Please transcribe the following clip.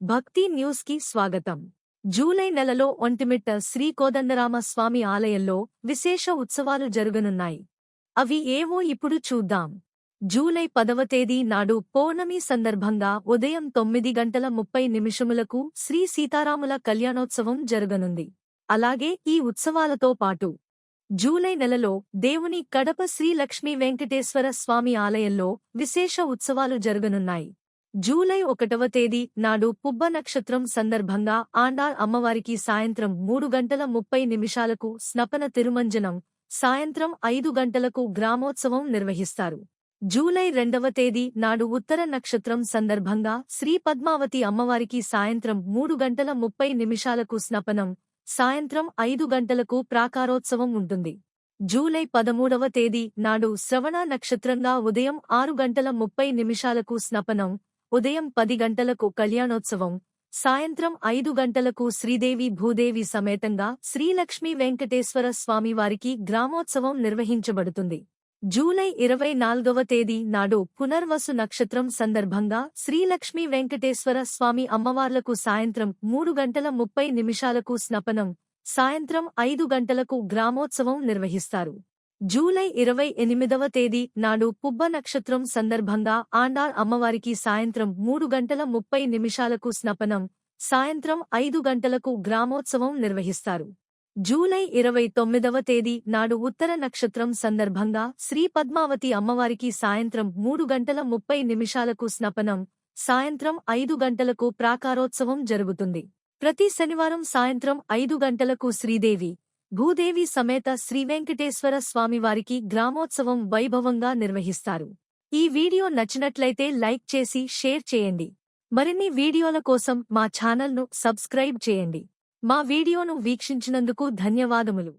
భక్తి న్యూస్కి స్వాగతం. జూలై నెలలో ఒంటిమిట్ట శ్రీ కోదండరామ స్వామి ఆలయంలో విశేష ఉత్సవాలు జరగనున్నాయి. అవి ఏవో ఇప్పుడు చూద్దాం. జూలై పదవ తేదీ నాడు పౌర్ణమి సందర్భంగా ఉదయం తొమ్మిది గంటల ముప్పై నిమిషములకు శ్రీ సీతారాముల కళ్యాణోత్సవం జరగనుంది. అలాగే ఈ ఉత్సవాలతో పాటు జూలై నెలలో దేవుని కడప శ్రీ లక్ష్మీ వెంకటేశ్వర స్వామి ఆలయంలో విశేష ఉత్సవాలు జరగనున్నాయి. జూలై ఒకటవ తేదీ నాడు పుబ్బ నక్షత్రం సందర్భంగా ఆండాళ్ అమ్మవారికి సాయంత్రం మూడు గంటల ముప్పై నిమిషాలకు స్నపన తిరుమంజనం సాయంత్రం ఐదు గంటలకు గ్రామోత్సవం నిర్వహిస్తారు. జూలై రెండవ తేదీ నాడు ఉత్తర నక్షత్రం సందర్భంగా శ్రీ పద్మావతి అమ్మవారికి సాయంత్రం మూడు గంటల ముప్పై నిమిషాలకు స్నపనం సాయంత్రం ఐదు గంటలకు ప్రాకారోత్సవం ఉంటుంది. జూలై పదమూడవ తేదీ నాడు శ్రవణ నక్షత్రంగా ఉదయం ఆరు గంటల ముప్పై నిమిషాలకు స్నపనం ఉదయం పది గంటలకు కళ్యాణోత్సవం సాయంత్రం ఐదు గంటలకు శ్రీదేవి భూదేవి సమేతంగా శ్రీలక్ష్మీ వెంకటేశ్వర స్వామివారికి గ్రామోత్సవం నిర్వహించబడుతుంది. జూలై ఇరవై నాలుగవ తేదీ నాడు పునర్వసు నక్షత్రం సందర్భంగా శ్రీలక్ష్మీ వెంకటేశ్వర స్వామి అమ్మవార్లకు సాయంత్రం మూడు గంటల ముప్పై నిమిషాలకు స్నపనం సాయంత్రం ఐదు గంటలకు గ్రామోత్సవం నిర్వహిస్తారు. జూలై ఇరవై ఎనిమిదవ తేదీ నాడు పుబ్బ నక్షత్రం సందర్భంగా ఆండార్ అమ్మవారికి సాయంత్రం మూడు గంటల ముప్పై నిమిషాలకు స్నపనం సాయంత్రం ఐదు గంటలకు గ్రామోత్సవం నిర్వహిస్తారు. జూలై ఇరవై తొమ్మిదవ తేదీ నాడు ఉత్తర నక్షత్రం సందర్భంగా శ్రీ పద్మావతి అమ్మవారికి సాయంత్రం మూడు గంటల ముప్పై నిమిషాలకు స్నపనం సాయంత్రం ఐదు గంటలకు ప్రాకారోత్సవం జరుగుతుంది. ప్రతి శనివారం సాయంత్రం ఐదు గంటలకు శ్రీదేవి భూదేవి సమేత శ్రీవెంకటేశ్వర స్వామివారికి గ్రామోత్సవం వైభవంగా నిర్వహిస్తారు. ఈ వీడియో నచ్చినట్లయితే లైక్ చేసి షేర్ చేయండి. మరిన్ని వీడియోల కోసం మా ఛానల్ను సబ్స్క్రైబ్ చేయండి. మా వీడియోను వీక్షించినందుకు ధన్యవాదములు.